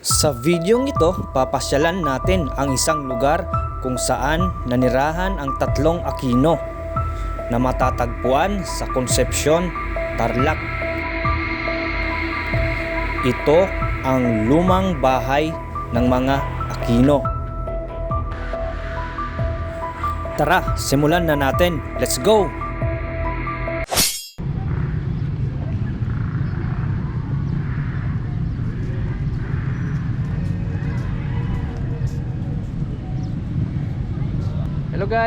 Sa videong ito, papasyalan natin ang isang lugar kung saan nanirahan ang tatlong Aquino na matatagpuan sa Concepcion, Tarlac. Ito ang lumang bahay ng mga Aquino. Tara, simulan na natin. Let's go!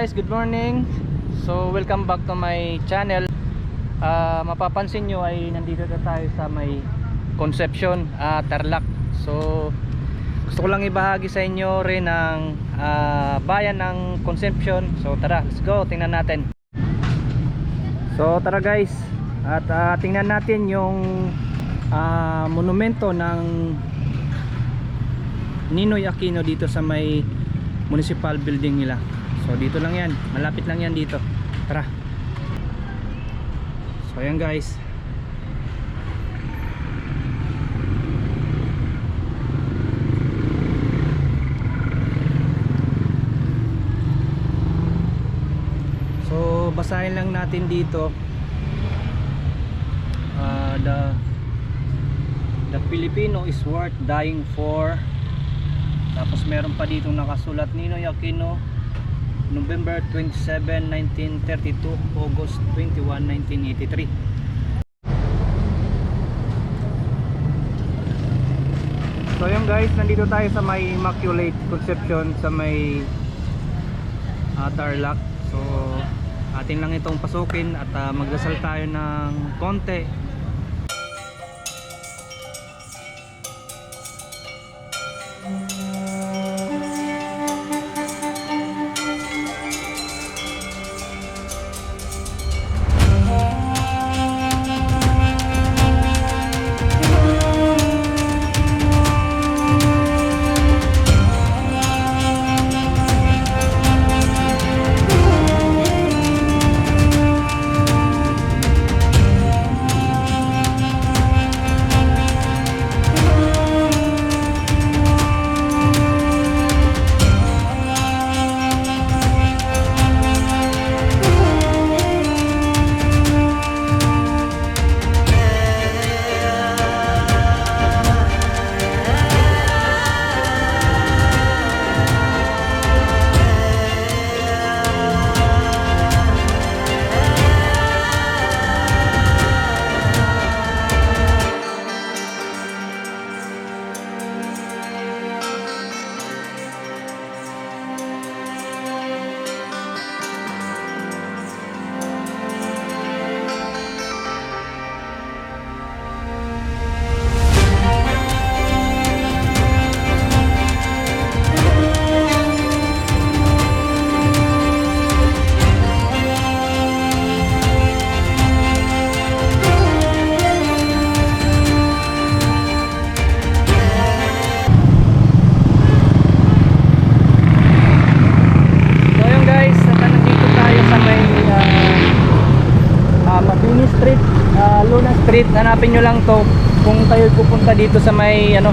Guys, good morning. So welcome back to my channel. Ah, mapapansin nyo ay nandito na tayo sa may Concepcion, ah, Tarlac. So gusto ko lang ibahagi sa inyo rin ang ah, bayan ng Concepcion. So tara, let's go, tingnan natin. So tara guys, at ah, tingnan natin yung ah, monumento ng Ninoy Aquino dito sa may municipal building nila. So dito lang yan, malapit lang yan dito. Tara. So ayan guys. So basahin lang natin dito. Ah, the The Filipino is worth dying for. Tapos meron pa dito nakasulat Ninoy Aquino November 27, 1932 August 21, 1983 So yun guys, nandito tayo sa may Immaculate Conception sa may uh, Tarlac. So atin lang itong pasukin at ah, magdasal tayo ng konti Street. Hanapin nyo lang to kung kayo pupunta dito sa may ano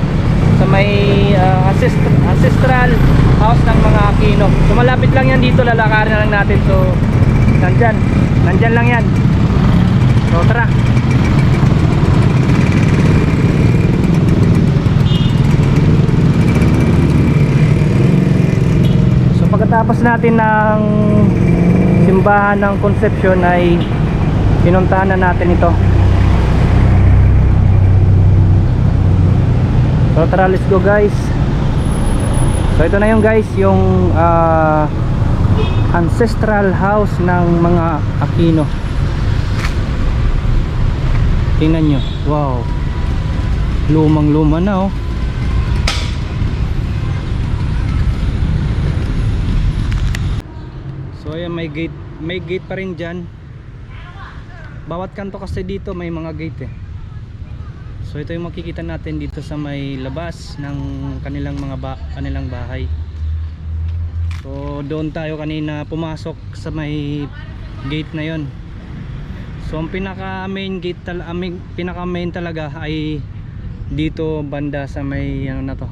sa may ah, ancest- ancestral house ng mga Aquino. So malapit lang yan dito, lalakarin na lang natin. So nandyan, nandyan lang yan. So tara. So pagkatapos natin ng simbahan ng Concepcion ay pinuntahan na natin ito. So tara let's go guys. So ito na yung guys yung ah, ancestral house ng mga Aquino. Tingnan nyo. Wow. Lumang luma na oh. So ayan may gate, may gate pa rin diyan. Bawat kanto kasi dito may mga gate eh. So ito yung makikita natin dito sa may labas ng kanilang mga ba kanilang bahay. So doon tayo kanina pumasok sa may gate na 'yon. So ang pinaka main gate tal ah, main- pinaka main talaga ay dito banda sa may ano na to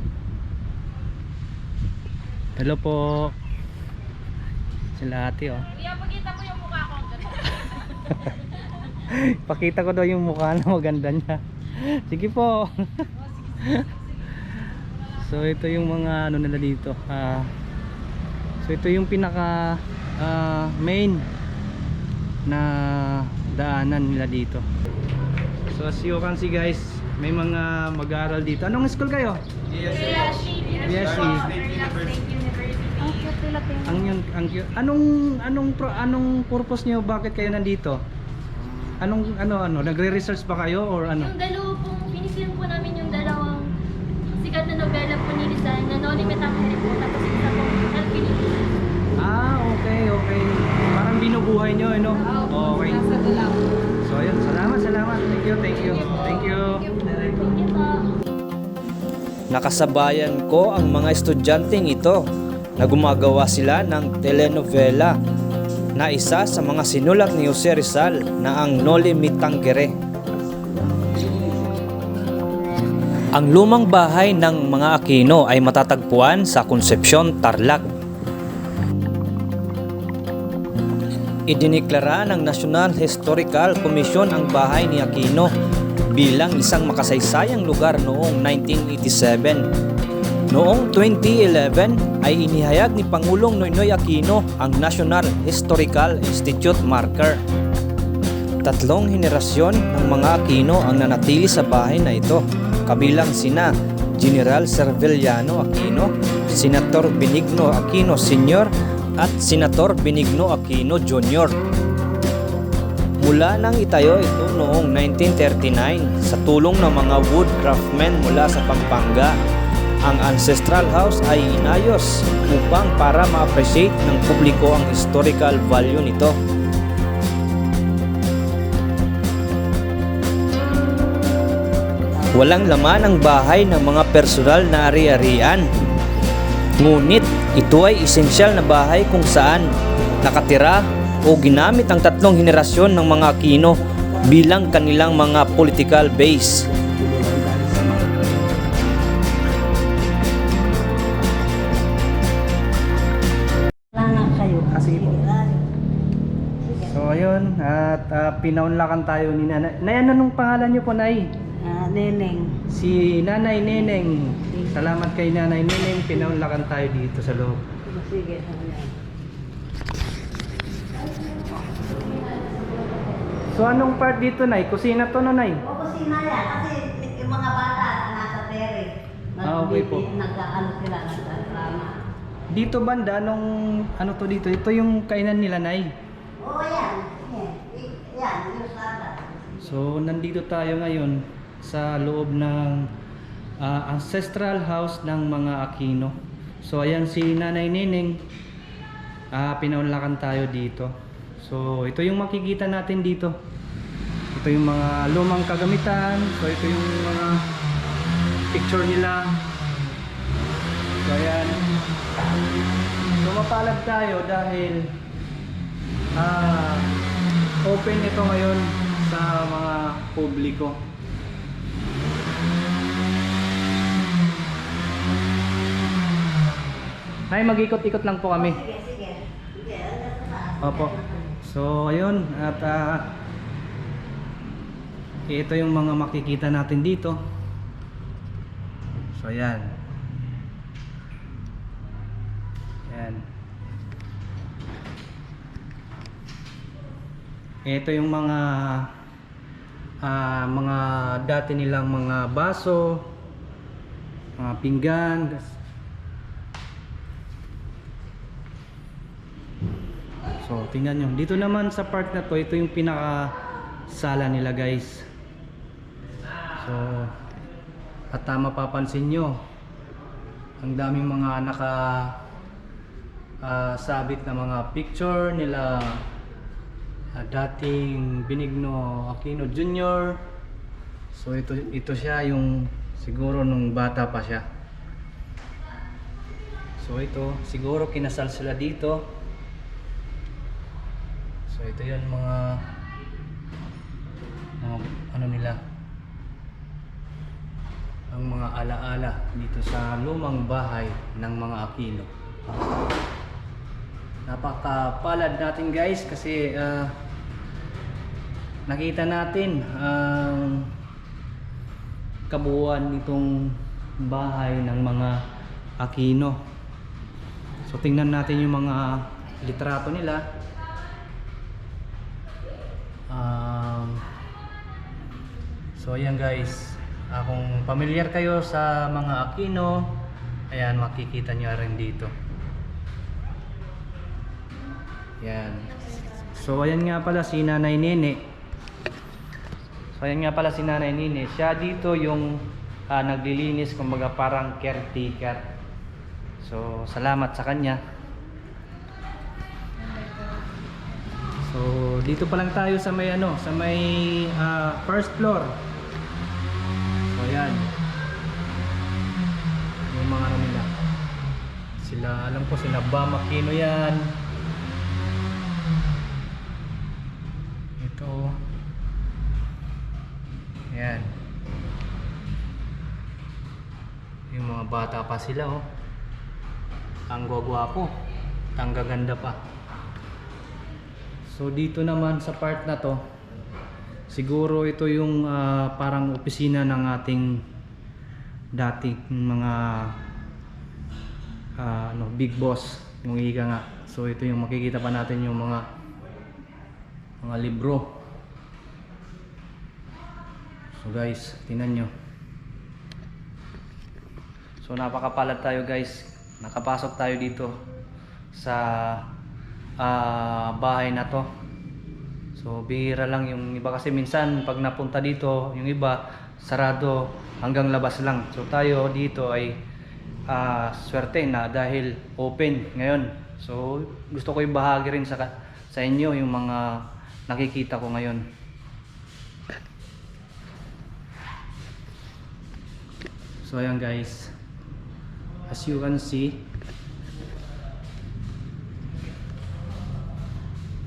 hello po sila ate oh Kuya, pakita mo yung mukha ko. pakita ko daw yung mukha na maganda niya sige po. So ito yung mga ano nila dito. Ah so ito yung pinaka ah, main na daanan nila dito. So as you can see guys may mga mag-aaral dito. Anong school kayo? She Yes, University. Ang yun ang ky- anong anong pro, anong purpose niyo bakit kayo nandito? Anong ano ano? Nagre-research ba kayo or ano? Yung dalawa pong, pinisiyan po namin yung dalawang sikat na nobela po ni Rizal na Noli Me Tangere po. Tapos isa po, Alpinito. Ah, okay, okay. Parang binubuhay nyo, ano? Okay. Nasa dulaw. So, ayun. Salamat, salamat. Thank you, thank you. Thank you. Nakasabayan ko ang mga estudyanteng ito na gumagawa sila ng telenovela na isa sa mga sinulat ni Jose Rizal na ang Noli Me Tangere. Ang lumang bahay ng mga Aquino ay matatagpuan sa Concepcion, Tarlac. Idiniklara ng National Historical Commission ang bahay ni Aquino bilang isang makasaysayang lugar noong 1987. Noong 2011 ay inihayag ni Pangulong Noynoy Aquino ang National Historical Institute marker. Tatlong henerasyon ng mga Aquino ang nanatili sa bahay na ito, kabilang sina General Cervellano Aquino, Senator Benigno Aquino Sr. at Senator Benigno Aquino Jr. Mula nang itayo ito noong 1939 sa tulong ng mga woodcraftmen mula sa Pampanga, ang ancestral house ay inayos upang para ma-appreciate ng publiko ang historical value nito. Walang laman ang bahay ng mga personal na ari-arian. Ngunit ito ay esensyal na bahay kung saan nakatira o ginamit ang tatlong henerasyon ng mga Aquino bilang kanilang mga political base. Ah. So, ayun. At uh, pinaunlakan tayo ni Nanay. Nay, ano nung pangalan niyo po, Nay? Ah, neneng. Si Nanay Neneng. Salamat kay Nanay Neneng. Pinaunlakan tayo dito sa loob. Sige. So, anong part dito, Nay? Kusina to, no, Nay? O kusina yan, kasi yung mga bata na nasa tere. Ah, okay po. Nag-ano sila, nagkakrama. Dito banda, anong ano to dito? Ito yung kainan nila, Nay. Oo, yan. Yan, yan, yung sada. So, nandito tayo ngayon sa loob ng ah, ancestral house ng mga Aquino. So, ayan si Nanay Neneng. Ah, pinaunlakan tayo dito. So, ito yung makikita natin dito. Ito yung mga lumang kagamitan. So, ito yung mga picture nila. So, ayan. So, mapalad tayo dahil ah, open ito ngayon sa mga publiko. Nay, mag-ikot-ikot lang po kami. Sige, sige. Opo. So, ayun. At ah, ito yung mga makikita natin dito. So, ayan. Ayan. Ito yung mga ah, mga dati nilang mga baso, mga pinggan, So, tingnan nyo. Dito naman sa part na to, ito yung pinaka sala nila guys. So, at uh, mapapansin nyo, ang daming mga naka ah, sabit na mga picture nila ah, dating Benigno Aquino Jr. So, ito, ito siya yung siguro nung bata pa siya. So, ito, siguro kinasal sila dito. So ito yan mga mga ano nila ang mga alaala dito sa lumang bahay ng mga Aquino. Napakapalad natin guys kasi ah, nakita natin ang kabuuan nitong bahay ng mga Aquino. So tingnan natin yung mga litrato nila. So ayan guys, Ah, kung pamilyar kayo sa mga Aquino, ayan makikita nyo rin dito. Yan. So ayan nga pala si Nanay Nene. So ayan nga pala si Nanay Nene. Siya dito yung ah, naglilinis kumbaga parang caretaker. So salamat sa kanya. So dito pa lang tayo sa may ano, sa may ah, first floor. Ayan. Yung mga ano nila. Sila, alam ko sila Bama Kino yan. Ito. Ayan. Yung mga bata pa sila oh. Ang gwagwapo. Ang gaganda pa. So dito naman sa part na to, siguro ito yung ah, parang opisina ng ating dating mga ah, ano, big boss, yung ika nga. So ito yung makikita pa natin yung mga mga libro. So guys, tingnan nyo. So napakapalad tayo guys. Nakapasok tayo dito sa ah, bahay na to. So bihira lang yung iba kasi minsan pag napunta dito, yung iba sarado hanggang labas lang. So tayo dito ay ah, swerte na dahil open ngayon. So gusto ko ibahagi rin sa sa inyo yung mga nakikita ko ngayon. So ayan guys. As you can see,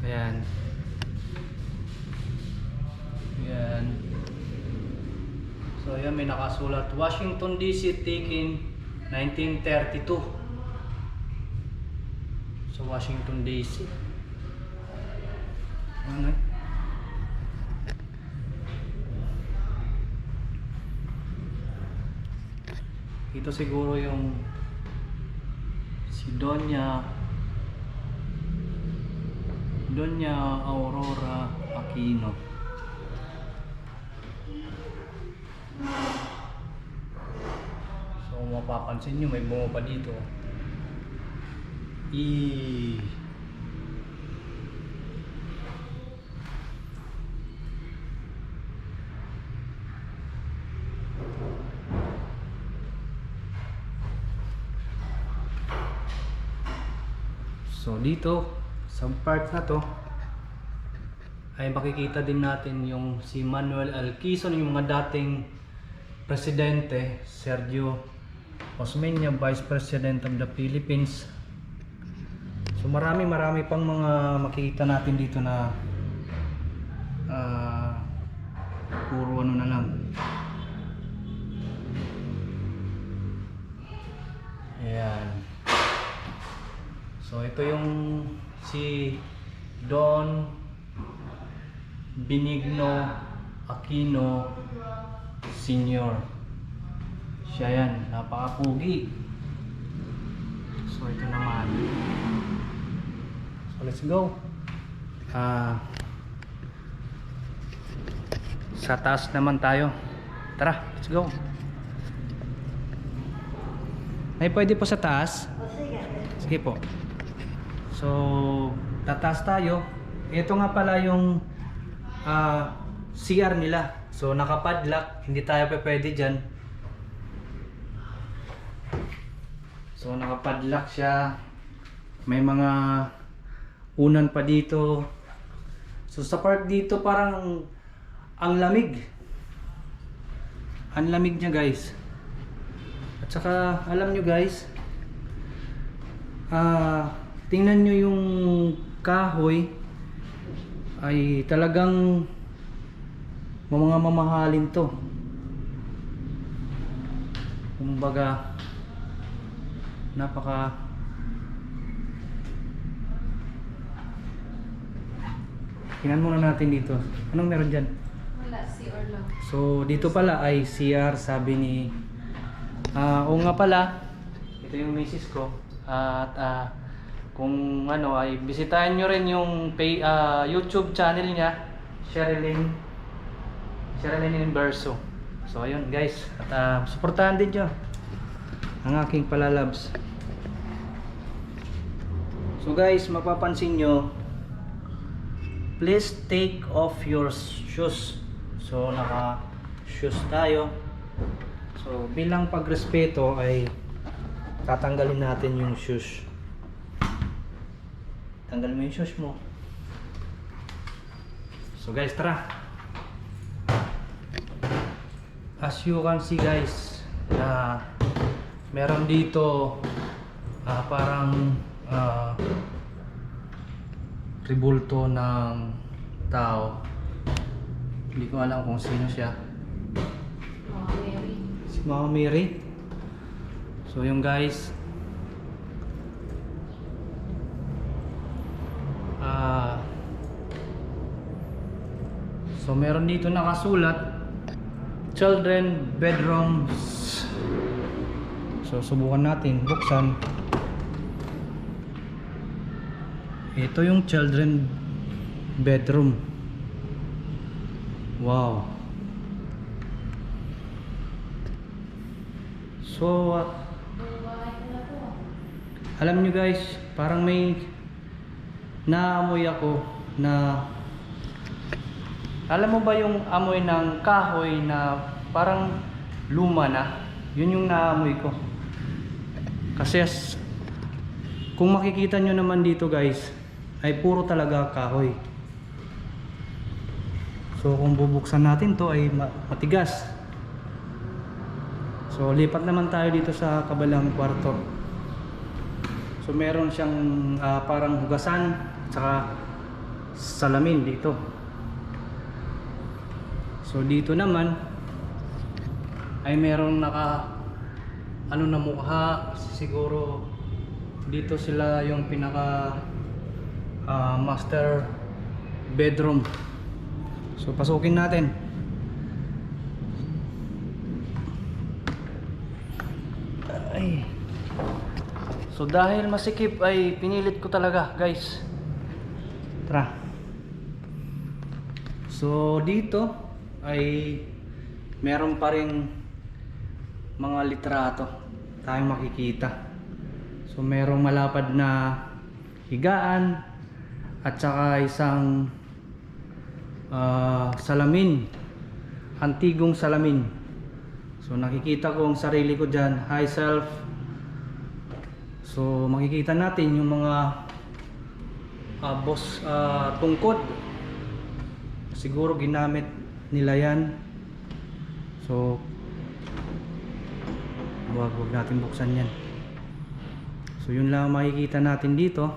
Ayan. Ayan. So ayan may nakasulat Washington DC taking 1932. So Washington DC. Ano? Ito siguro yung si Donya Doña Aurora Aquino. So mapapansin nyo, may bunga pa dito. I So dito sa part na to ay makikita din natin yung si Manuel L. Quezon, yung mga dating presidente, Sergio Osmeña, Vice President of the Philippines. So marami marami pang mga makikita natin dito na ah, puro ano na lang. Ayan. So ito yung si Don Benigno Aquino Senior. Siya yan, napakapugi. So ito naman. So let's go. Ah sa taas naman tayo. Tara, let's go. Ay, pwede po sa taas? O sige. Sige po. So, tataas tayo. Ito nga pala yung ah, CR nila. So, nakapadlock. Hindi tayo pe pwede dyan. So, nakapadlock siya. May mga unan pa dito. So, sa part dito parang ang lamig. Ang lamig niya guys. At saka, alam nyo guys, Ah, tingnan nyo yung kahoy ay talagang mga mamahalin to. kumbaga napaka Tingnan muna natin dito. Anong meron dyan? Wala, si Orlo. So, dito pala ay CR, sabi ni... Ah, oo nga pala, ito yung misis ko. At ah, kung ano ay bisitahin nyo rin yung pay, ah, YouTube channel niya, Sherilyn Sherilyn Inverso. So, ayun guys. At ah, supportahan din nyo ang aking palalabs. So guys, mapapansin nyo, please take off your shoes. So naka shoes tayo. So bilang pagrespeto ay tatanggalin natin yung shoes. Tanggal mo yung shoes mo. So guys, tara. As you can see guys, na meron dito ah, parang ah, tribulto ng tao. Hindi ko alam kung sino siya. Mga Mary. Si Mama Mary. So yung guys. Ah. so meron dito nakasulat children bedrooms. So subukan natin buksan. Ito yung children bedroom. Wow. So, uh, alam nyo guys, parang may naamoy ako na alam mo ba yung amoy ng kahoy na parang luma na? Yun yung naamoy ko. Kasi as- kung makikita nyo naman dito guys, ay puro talaga kahoy. So kung bubuksan natin to ay ma- matigas. So lipat naman tayo dito sa kabalang kwarto. So meron siyang ah, parang hugasan tsaka salamin dito. So dito naman ay meron naka ano na mukha siguro dito sila yung pinaka ah, master bedroom. So pasukin natin. Ay. So dahil masikip ay pinilit ko talaga, guys. Tara. So dito ay meron pa ring mga litrato tayong makikita. So merong malapad na higaan at saka isang ah, salamin. Antigong salamin. So nakikita ko ang sarili ko dyan, high self. So makikita natin yung mga ah, boss ah, tungkod. Siguro ginamit nila yan. So wag wag natin buksan yan. So yun lang ang makikita natin dito.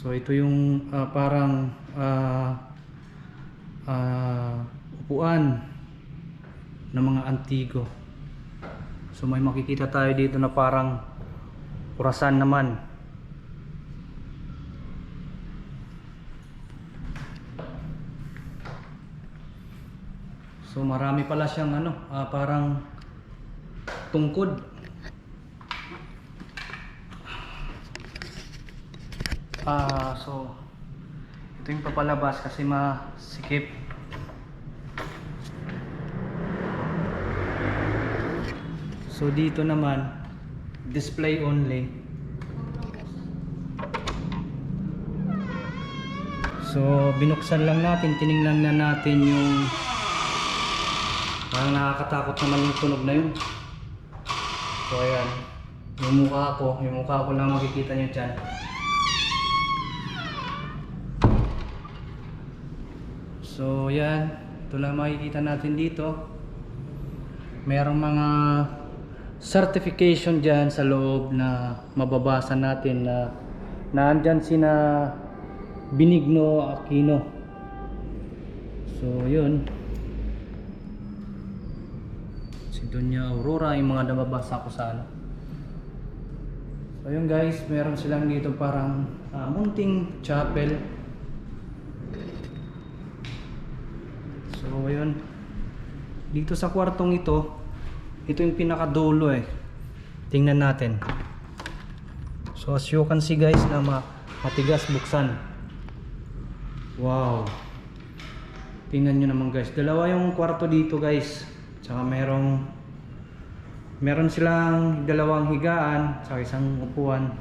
So ito yung ah, parang ah, ah, upuan ng mga antigo. So may makikita tayo dito na parang orasan naman. So marami pala siyang ano, ah, parang tungkod. Ah, so ito yung papalabas kasi masikip. So dito naman display only. So binuksan lang natin, tiningnan na natin yung parang nakakatakot naman yung tunog na yun. So ayan, yung mukha ko, yung mukha ko lang makikita nyo dyan. So yan, ito lang makikita natin dito. Merong mga certification dyan sa loob na mababasa natin na naandyan sina Benigno Aquino. So yun. Si Doña Aurora, yung mga nababasa ko sa ano. So guys, meron silang dito parang ah, munting chapel. So yun. Dito sa kwartong ito, ito yung pinakadulo eh. Tingnan natin. So as you can see guys na ma matigas buksan. Wow. Tingnan nyo naman guys. Dalawa yung kwarto dito guys. Tsaka merong meron silang dalawang higaan tsaka isang upuan.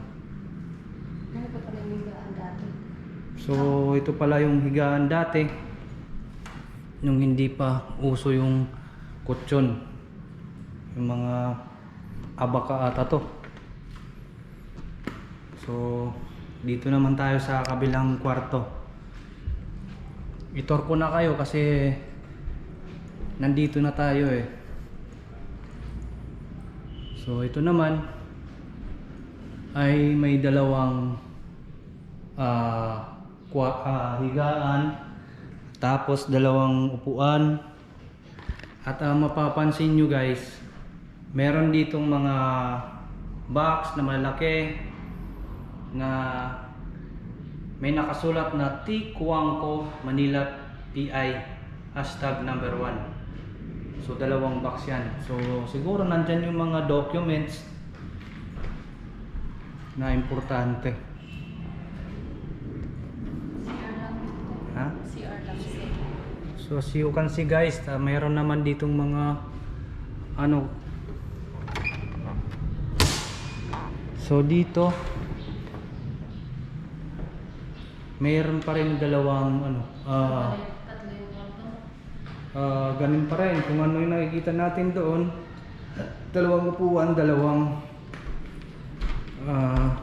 Ano pa pala yung higaan dati? So ito pala yung higaan dati. Nung hindi pa uso yung kutsyon. Yung mga abaka ata to. So dito naman tayo sa kabilang kwarto. Itor ko na kayo kasi nandito na tayo eh. So ito naman ay may dalawang ah kwa- ah, higaan tapos dalawang upuan. At ah, mapapansin nyo guys meron ditong mga box na malaki na may nakasulat na Tikuangko Manila PI hashtag number 1 so dalawang box yan so siguro nandyan yung mga documents na importante CR lang. ha? CR lang. So as you can see guys, ah, mayroon naman ditong mga ano So dito mayroon pa rin dalawang ano kwarto. Ah, ganun pa rin kung ano yung nakikita natin doon dalawang upuan, dalawang ah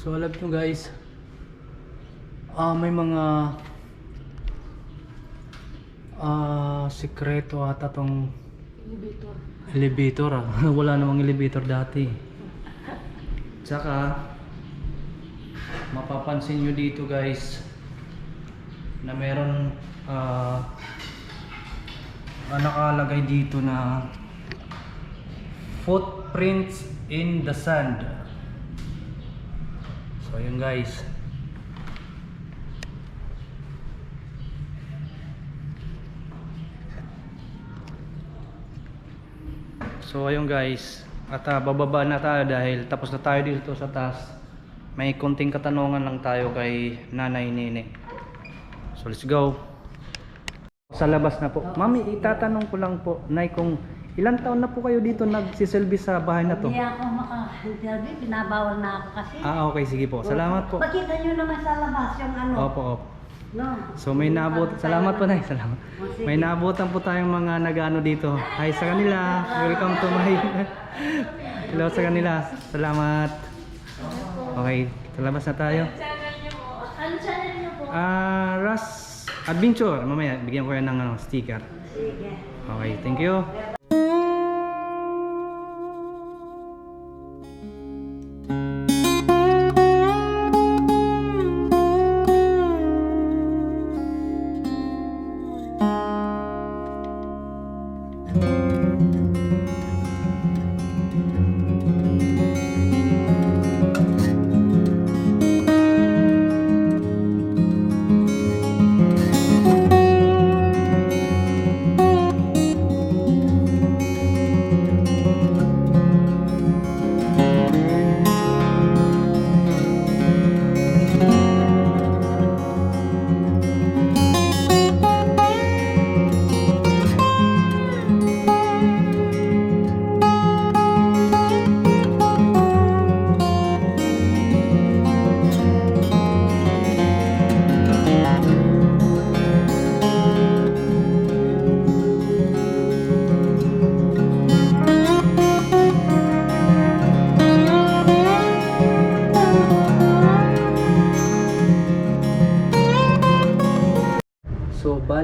So alam nyo guys, ah may mga ah sikreto ata tong Elevator. elevator ah. Wala namang elevator dati. Tsaka mapapansin nyo dito guys na meron ah, nakalagay dito na footprints in the sand. So yun guys. So ayun guys, at ah, bababa na tayo dahil tapos na tayo dito sa taas. May konting katanungan lang tayo kay Nanay Nene. So let's go. Sa labas na po. Mami, itatanong ko lang po, Nay, kung ilang taon na po kayo dito nagsiselbi sa bahay na to? Hindi ako maka-interview, pinabawal na ako kasi. Ah, okay, sige po. Salamat po. Makita nyo naman sa labas yung ano. Opo, opo. No. So may naabot, salamat po Nay, salamat. May naabutan po tayong mga nagano dito. Hi sa kanila. Welcome to my Hello sa kanila. Salamat. Okay, sa labas na tayo. Ano channel niyo po? Ah, Ras Adventure. Mamaya bigyan ko yan ng ano, sticker. Sige. Okay, thank you. So,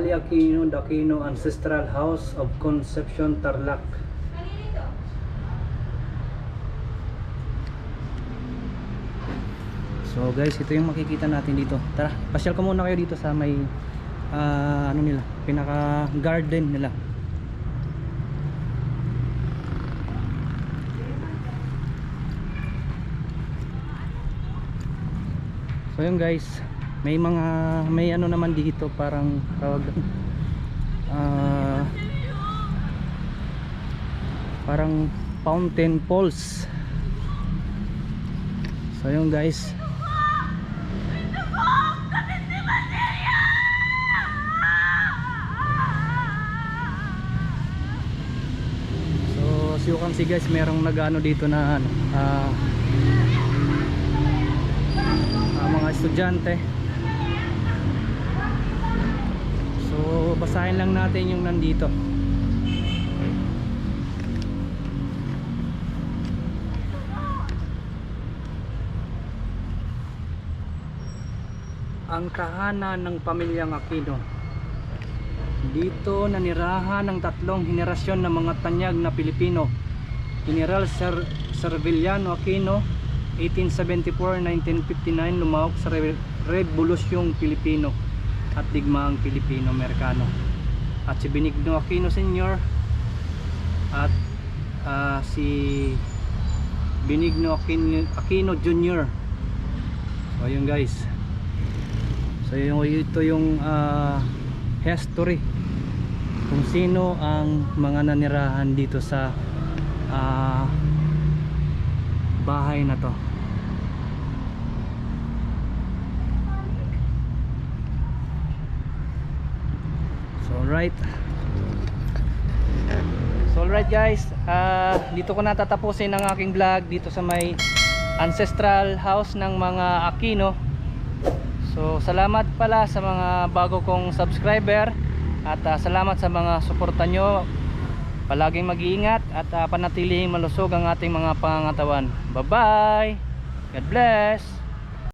Bali Aquino, Aquino Ancestral House of Conception, Tarlac. So, guys, ito yung makikita natin dito. Tara, pasyal ko muna kayo dito sa may ah, ano nila, pinaka garden nila. So yun guys, may mga may ano naman dito parang tawag ah parang fountain falls. So yun guys. As you can see guys, merong nag-ano dito na ano, ah ah, mga estudyante. Basahin lang natin yung nandito. ang tahanan ng pamilyang Aquino. Dito nanirahan ng tatlong henerasyon ng mga tanyag na Pilipino. General Ser Serviliano Aquino, 1874-1959 lumahok sa Re Revolusyong Pilipino at digmaang Pilipino-Amerikano. At si Benigno Aquino Sr. at ah, si Benigno Aquino, Aquino Jr. So ayun guys. So yung, ito yung ah, history kung sino ang mga nanirahan dito sa ah, bahay na to. Alright. So alright guys, ah, dito ko natatapusin ang aking vlog dito sa may ancestral house ng mga Aquino. So salamat pala sa mga bago kong subscriber at ah, salamat sa mga suporta nyo. Palaging mag-iingat at uh, panatiling malusog ang ating mga pangangatawan. Bye bye! God bless!